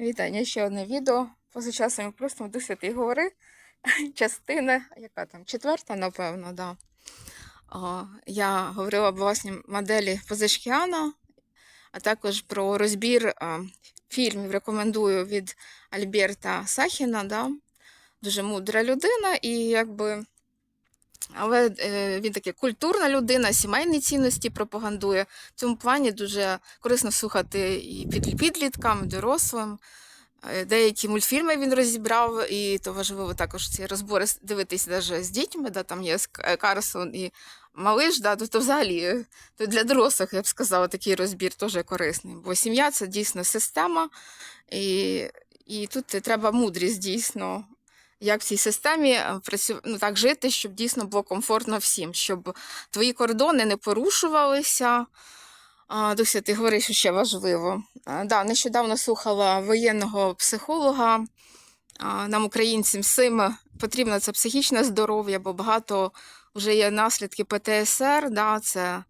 Вітання, ще одне відео. Поза часом ми просто до святої гори. Частина, яка там? Четверта, напевно, да. О, я говорила об власній моделі Позашкіана, а також про розбір а, фільмів. Рекомендую від Альберта Сахіна. Да. Дуже мудра людина, і якби. Але е, він такий культурна людина, сімейні цінності пропагандує. В цьому плані дуже корисно слухати і під- підліткам, і дорослим. Е, Деякі мультфільми він розібрав, і то важливо також ці розбори дивитися навіть з дітьми, да, там є е, Карсон і Малиш, да, тобто взагалі е, то для дорослих, я б сказала, такий розбір теж корисний. Бо сім'я це дійсно система, і, і тут треба мудрість дійсно. Як в цій системі е, ну, так жити, щоб дійсно було комфортно всім, щоб твої кордони не порушувалися. Дуся, ти говориш, що ще важливо. Да, нещодавно слухала воєнного психолога. Нам, українцям, всім потрібно це психічне здоров'я, бо багато вже є наслідки ПТСР, да, це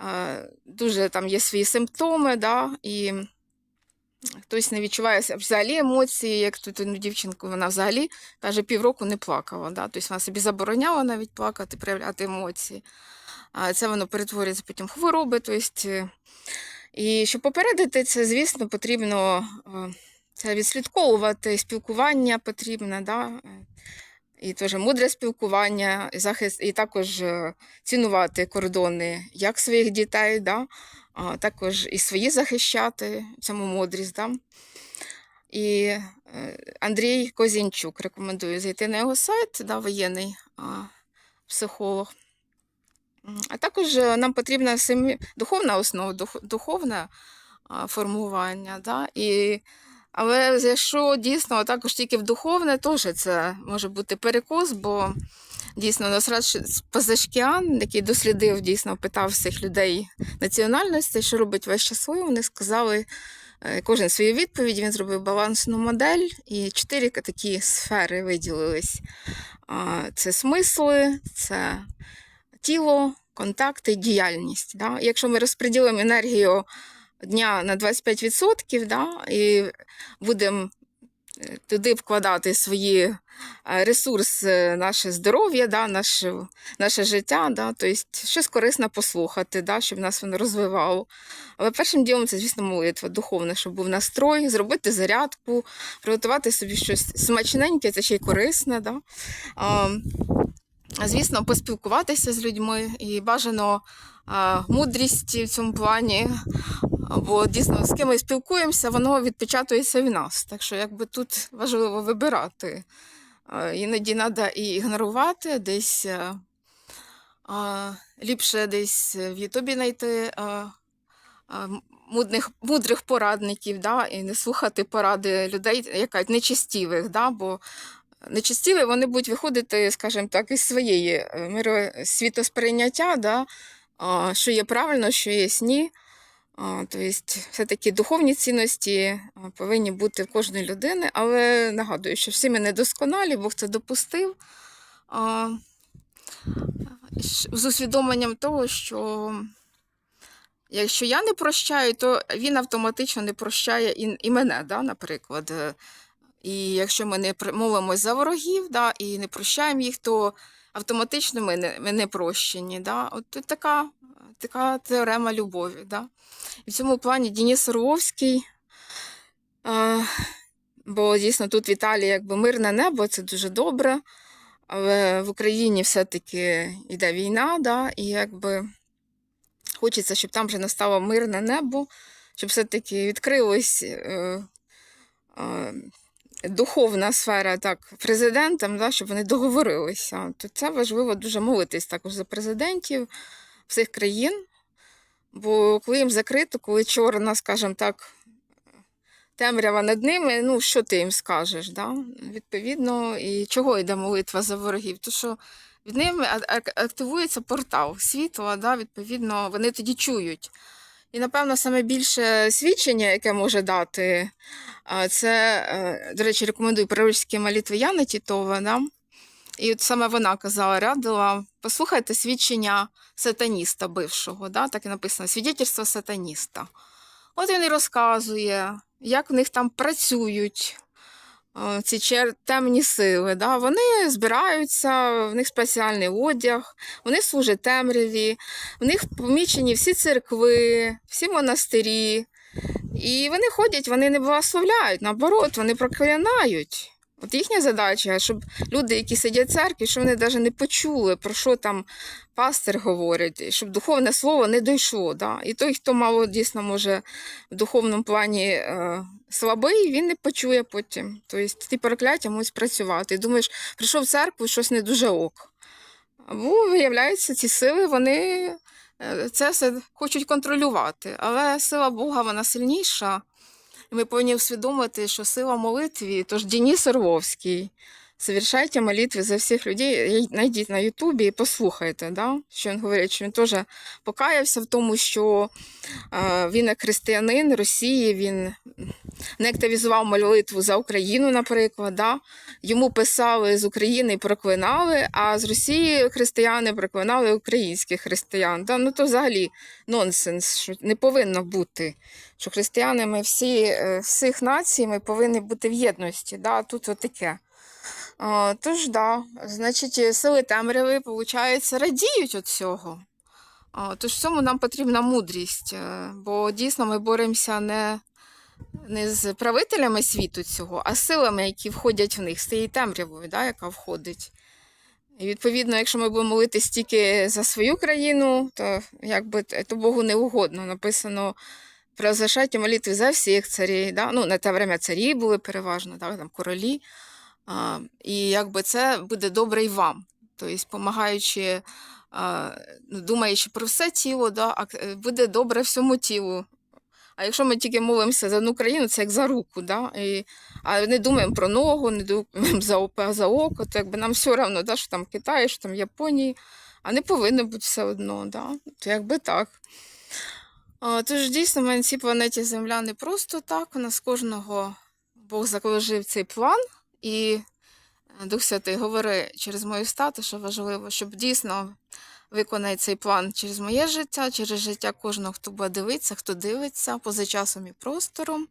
е, дуже там є свої симптоми, да, і хтось не відчуває взагалі емоції, як тут одну дівчинку, вона взагалі каже, півроку не плакала. Да, тобто вона собі забороняла навіть плакати, проявляти емоції. А це воно перетворюється потім хвороби. Тобто, і щоб попередити це, звісно, потрібно е, це відслідковувати, спілкування потрібне, да? і теж мудре спілкування, і захист, і також е, цінувати кордони як своїх дітей, да? А також і свої захищати, цьому мудрість. Да? І е, Андрій Козінчук рекомендую зайти на його сайт, да, воєнний психолог. А також е, нам потрібна духовна основа, дух, духовне формування. Да? І, але якщо дійсно також тільки в духовне, теж це може бути перекос, бо дійсно Насрад Пазашкіан, який дослідив, дійсно питав всіх людей національності, що робить весь часовий, вони сказали. е, Кожен свою відповідь, він зробив балансну модель, і чотири такі сфери виділились. Це смисли, це тіло, контакти, діяльність. Якщо ми розподілимо енергію дня на 25%, да, і будемо е, туди вкладати свої е, ресурси, наше здоров'я, да, наше, наше життя, да, тобто щось корисне послухати, да, щоб нас воно розвивало. Але першим ділом це, звісно, молитва духовна, щоб був настрой, зробити зарядку, приготувати собі щось смачненьке, це ще й корисне. Да. А, Звісно, поспілкуватися з людьми і бажано мудрість в цьому плані. Бо дійсно з ким ми спілкуємося, воно відпечатується в нас. Так що якби тут важливо вибирати. Іноді треба і ігнорувати, десь а, а, ліпше десь в Ютубі знайти а, а, мудних, мудрих порадників, да, і не слухати поради людей, яка нечистівих, да, бо нечистіві вони будуть виходити, скажімо так, із своєї е, миросвітосприйняття, да, а, що є правильно, що є ні. Тобто, все-таки духовні цінності повинні бути в кожної людини, але нагадую, що всі ми недосконалі, Бог це допустив. З усвідомленням того, що якщо я не прощаю, то він автоматично не прощає і, мене, да, наприклад. І якщо ми не молимось за ворогів да, і не прощаємо їх, то автоматично ми не, ми не прощені. Да? От така, така теорема любові. Да? І в цьому плані Денис Орловський, е, бо дійсно тут в Італії якби мирне небо, це дуже добре. Але в Україні все-таки йде війна, да, і якби хочеться, щоб там вже настало мирне небо, щоб все-таки відкрилось е, е, духовна сфера так, президентам, да, щоб вони договорилися. То це важливо дуже молитись також за президентів всіх країн. Бо коли їм закрито, коли чорна, скажімо так, темрява над ними, ну що ти їм скажеш? Да? Відповідно, і чого йде молитва за ворогів? То що від ними активується портал світла, да? відповідно, вони тоді чують. І, напевно, саме більше свідчення, яке може дати, це, е, до речі, рекомендую пророчські молитви Яни Тітова. Да? І от саме вона казала, радила, послухайте свідчення сатаніста бившого, да? так і написано, свідетельство сатаніста. От він і розказує, як в них там працюють е, ці чер... темні сили. Да? Вони збираються, в них спеціальний одяг, вони служать темряві, в них помічені всі церкви, всі монастирі. І вони ходять, вони не благословляють, наоборот, вони проклинають. От їхня задача, щоб люди, які сидять в церкві, щоб вони навіть не почули, про що там пастир говорить, щоб духовне слово не дійшло. Да? І той, хто мало дійсно може в духовному плані е, слабий, він не почує потім. Тобто ті прокляття можуть спрацювати. Думаєш, прийшов в церкву, щось не дуже ок. Або, виявляється, ці сили, вони е, це все хочуть контролювати. Але сила Бога, вона сильніша. І ми повинні усвідомити, що сила молитві, тож Дініс Орловський, совершайте молитви за всіх людей. Найдіть на Ютубі і послухайте, да? що він говорить, що він теж покаявся в тому, що він як християнин Росії, він не активізував молитву за Україну, наприклад. Да? Йому писали з України і проклинали, а з Росії християни проклинали українських християн. Да? Ну то взагалі нонсенс, що не повинно бути. Що християни ми всі, е, всіх націй ми повинні бути в єдності. Да? Тут отаке. Тож, да, значить, сили темряви, виходить, радіють від цього. Тож в цьому нам потрібна мудрість, е, бо дійсно ми боремося не, не з правителями світу цього, а з силами, які входять в них, з тією темрявою, да, яка входить. І відповідно, якщо ми будемо молитись тільки за свою країну, то якби то Богу не угодно. Написано «Произошайте молитви за всіх царів. Да? Ну, на те время царі були переважно, да? там королі. А, і якби це буде добре і вам. Тобто, допомагаючи, ну, думаючи про все тіло, да, е, буде добре всьому тілу. А якщо ми тільки молимося за одну країну, це як за руку, да? і, а не думаємо про ногу, не думаємо за, око, за око, то якби нам все одно, да, що там Китай, що там Японії, а не повинно бути все одно. Да? То якби так. А, тож дійсно, ми на цій планеті Земля не просто так. У нас кожного Бог заложив цей план, і е, Дух Святий говорить через мою стату, що важливо, щоб дійсно виконати цей план через моє життя, через життя кожного, хто буде дивитися, хто дивиться поза часом і простором.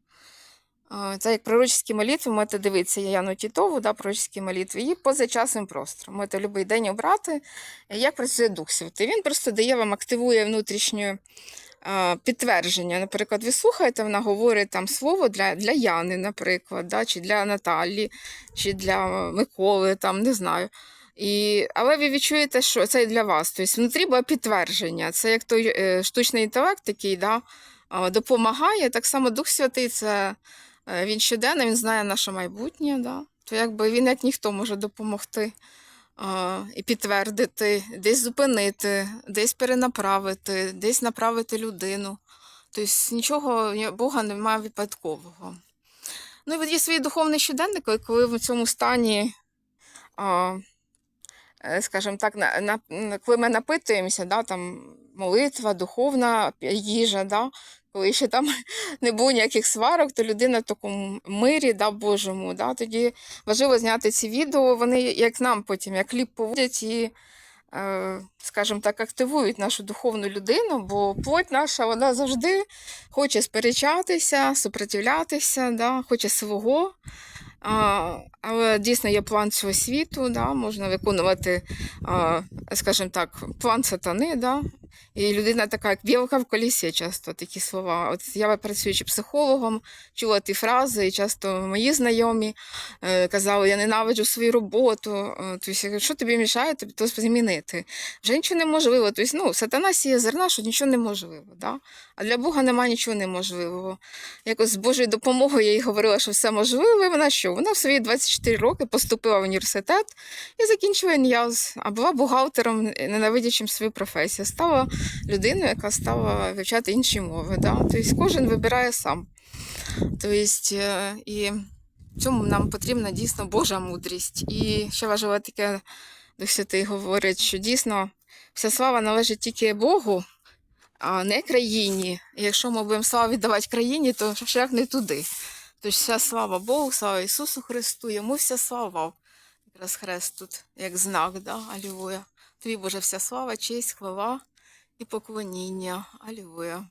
Це як пророчські молитви, можете дивитися Яну Тітову, да, пророчські молитви, і поза часом простором. Можете будь-який день обрати, е, як працює Дух Святий. Він просто дає вам, активує внутрішню а, підтвердження. Наприклад, ви слухаєте, вона говорить там слово для, для Яни, наприклад, да, чи для Наталі, чи для Миколи, там, не знаю. І, але ви відчуєте, що це і для вас. Тобто внутрі буде підтвердження. Це як той е, штучний інтелект, який да, допомагає. Так само Дух Святий, це е, він щоденно, він знає наше майбутнє. Да? То якби він як ніхто може допомогти а, і підтвердити, десь зупинити, десь перенаправити, десь направити людину. Тобто нічого Бога немає випадкового. Ну і є свій духовний щоденник, коли в цьому стані. А, скажімо так, на, на, коли ми напитуємося, да, там молитва, духовна їжа, да, коли ще там не було ніяких сварок, то людина в такому мирі да, Божому. Да, тоді важливо зняти ці відео, вони як нам потім, як кліп поводять і, е, скажімо так, активують нашу духовну людину, бо плоть наша вона завжди хоче сперечатися, супротивлятися, да, хоче свого. А, але дійсно є план цього світу, да, можна виконувати, а, скажімо так, план сатани, да, і людина така, як білка в колісі, часто такі слова. От я працюючи психологом, чула ті фрази, і часто мої знайомі е, казали, я ненавиджу свою роботу. Е, Тобто, що тобі мішає тобі то змінити? Вже нічого неможливо. Тобто, ну, сатана сіє зерна, що нічого неможливо. Да? А для Бога немає нічого неможливого. Якось з Божою допомогою я їй говорила, що все можливо. І вона що? Вона в свої 24 роки поступила в університет і закінчила НЯЗ, а була бухгалтером, ненавидячим свою професію. Стала людиною, яка стала вивчати інші мови. Да? Тобто кожен вибирає сам. Тобто, е, і в цьому нам потрібна дійсно Божа мудрість. І ще важливо таке, Дух Святий говорить, що дійсно вся слава належить тільки Богу, а не країні. Якщо ми будемо славу віддавати країні, то шлях не туди. Тож вся слава Богу, слава Ісусу Христу, йому вся слава. Якраз хрест тут як знак, да? Алілуя. Тобі Боже, вся слава, честь, хвала і поклоніння. Алілуя.